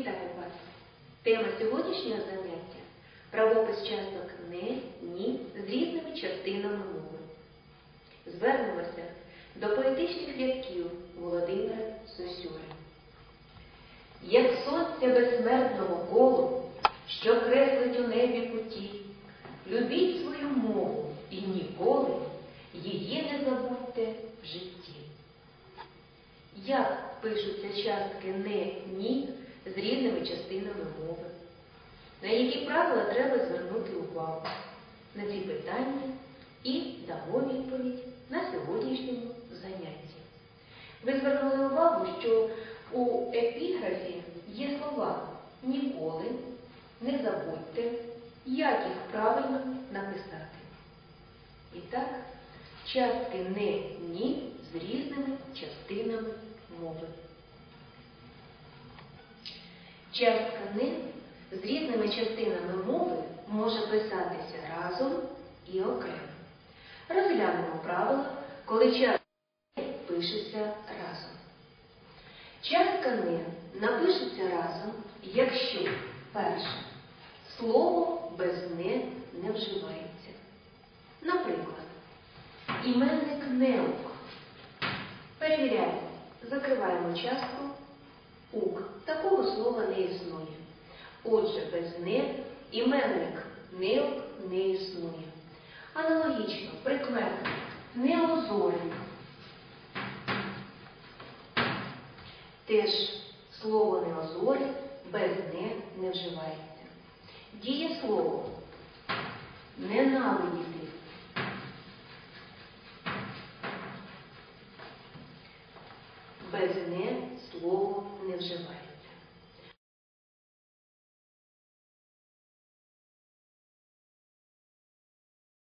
Вітаю вас! Тема сьогоднішнього заняття правопис часток не, ні з різними частинами мови. Звернемося до поетичних рядків Володимира Сосюри. Як сонця безсмертного колу, що креслить у небі путі, любіть свою мову і ніколи її не забудьте в житті. Як пишуться частки не, ні з різними частинами мови? На які правила треба звернути увагу? На ці питання і дамо відповідь на сьогоднішньому занятті. Ви звернули увагу, що у епіграфі є слова ніколи, не забудьте, як їх правильно написати. І так, частки не ні з різними частинами мови. Частка не з різними частинами мови може писатися разом і окремо. Розглянемо правила, коли частка не пишеться разом. Частка не напишеться разом, якщо перше слово без не не вживається. Наприклад, іменник неук. Перевіряємо, закриваємо частку ук. Такого слова не існує. Отже, без не іменник неук не існує. Аналогічно, прикметник неозорий. Теж слово неозорий без не не вживається. Дієслово ненавидіти. Без не слово